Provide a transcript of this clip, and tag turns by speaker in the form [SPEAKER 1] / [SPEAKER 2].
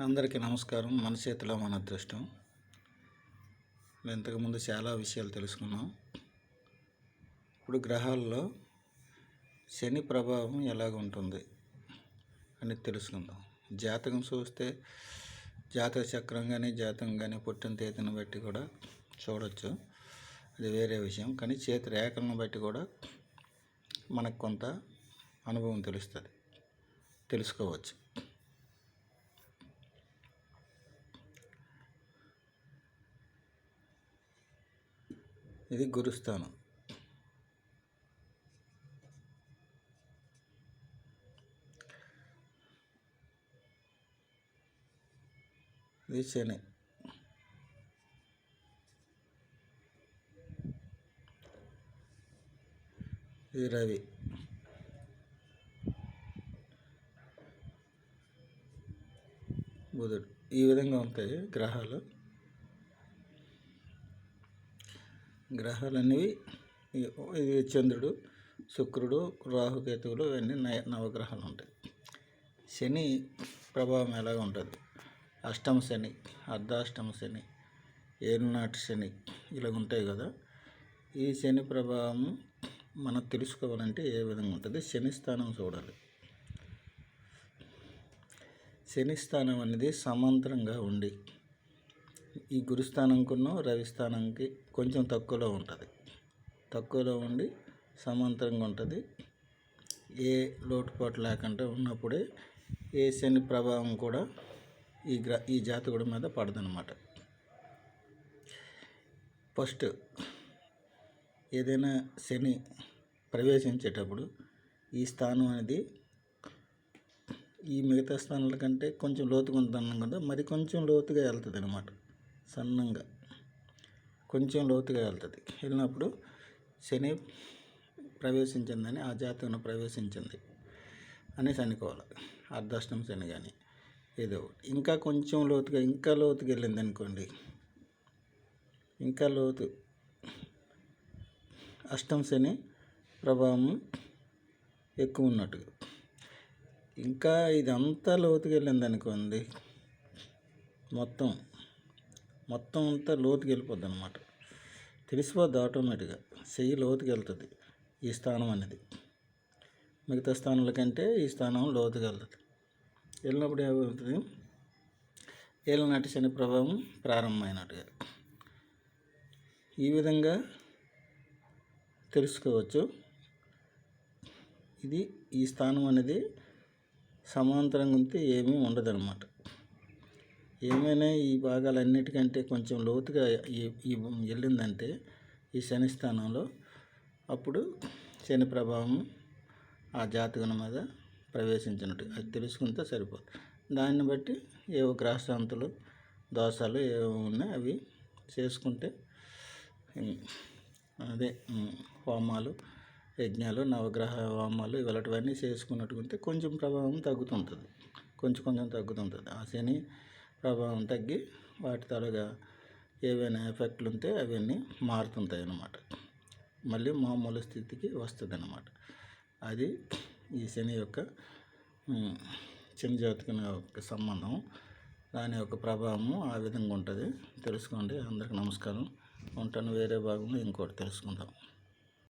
[SPEAKER 1] అందరికీ నమస్కారం. మన చేతిలో మన అదృష్టం. ఇంతకుముందు చాలా విషయాలు తెలుసుకున్నాం. ఇప్పుడు గ్రహాల్లో శని ప్రభావం ఎలాగ ఉంటుంది అని తెలుసుకుందాం. జాతకం చూస్తే జాతక చక్రం కానీ జాతకం కానీ పుట్టిన తేదీని బట్టి కూడా చూడవచ్చు అది వేరే విషయం. కానీ చేతి రేఖలను బట్టి కూడా మనకు కొంత అనుభవం తెలుస్తుంది. తెలుసుకోవచ్చు. ఇది గురుస్థానం. ఇది శని. ఇది రవి. బుధుడు. ఈ విధంగా ఉంటాయి గ్రహాలు. గ్రహాలు అనేవి ఇది చంద్రుడు శుక్రుడు రాహుకేతువులు ఇవన్నీ నవగ్రహాలు ఉంటాయి. శని ప్రభావం ఎలాగ ఉంటుంది? అష్టమ శని అర్ధాష్టమ శని ఏరునాటి శని ఇలా ఉంటాయి కదా. ఈ శని ప్రభావం మనం తెలుసుకోవాలంటే ఏ విధంగా ఉంటుంది? శని స్థానం చూడాలి. శని స్థానం అనేది సమాంతరంగా ఉండి ఈ గురుస్థానంకున్న రవిస్థానంకి కొంచెం తక్కువలో ఉంటుంది. తక్కువలో ఉండి సమాంతరంగా ఉంటుంది. ఏ లోటుపాటు లేకుండా ఉన్నప్పుడే ఏ శని ప్రభావం కూడా ఈ గ్ర ఈ జాతకుడి మీద పడదనమాట ఫస్ట్ ఏదైనా శని ప్రవేశించేటప్పుడు ఈ స్థానం అనేది ఈ మిగతా స్థానాల కంటే కొంచెం లోతుగా ఉంటుంది కదా మరి కొంచెం లోతుగా వెళ్తుంది అనమాట సన్నంగా కొంచెం లోతుగా వెళ్తుంది. వెళ్ళినప్పుడు శని ప్రవేశించిందని ఆ జాతకను ప్రవేశించింది అనేసి అనుకోవాలి అర్ధాష్టం శని కానీ ఏదో ఇంకా కొంచెం లోతుగా ఇంకా లోతుకి వెళ్ళింది అనుకోండి ఇంకా లోతు అష్టం శని ప్రభావం ఎక్కువ ఉన్నట్టుగా. ఇంకా ఇది అంతా లోతుగా వెళ్ళింది అనుకోండి మొత్తం మొత్తం అంతా లోతుకి వెళ్ళిపోద్ది అనమాట తెలిసిపోద్ది ఆటోమేటిక్గా. చెయ్యి లోతుకి వెళ్తుంది ఈ స్థానం అనేది. మిగతా స్థానాల కంటే ఈ స్థానం లోతుకి వెళ్తుంది. వెళ్ళినప్పుడు ఏమవుతుంది? ఏళ్ళనాటి శని ప్రభావం ప్రారంభమైనట్టుగా. ఈ విధంగా తెలుసుకోవచ్చు. ఇది ఈ స్థానం అనేది సమాంతరంగా ఉంటే ఏమీ ఉండదన్నమాట. ఏమైనా ఈ భాగాలన్నిటికంటే కొంచెం లోతుగా ఈ వెళ్ళిందంటే ఈ శని స్థానంలో అప్పుడు శని ప్రభావం ఆ జాతకుని మీద ప్రవేశించినట్టు. అది తెలుసుకుంటే సరిపోతుంది. దాన్ని బట్టి ఏవో గ్రహశాంతులు దోషాలు ఏవో ఉన్నాయి అవి చేసుకుంటే అదే హోమాలు యజ్ఞాలు నవగ్రహ హోమాలు ఇలాంటివన్నీ చేసుకున్నట్టుకుంటే కొంచెం ప్రభావం తగ్గుతుంటుంది. కొంచెం కొంచెం తగ్గుతుంటుంది. ఆ శని ప్రభావం తగ్గి వాటి తాలూగా ఏవైనా ఎఫెక్ట్లు ఉంటే అవన్నీ మారుతుంటాయి అన్నమాట మళ్ళీ మామూలు స్థితికి వస్తుంది అన్నమాట అది ఈ శని యొక్క శని యొక్క సంబంధం. దాని యొక్క ప్రభావము ఆ విధంగా ఉంటుంది తెలుసుకోండి. అందరికి నమస్కారం. ఉంటాను వేరే భాగంలో ఇంకోటి తెలుసుకుందాం.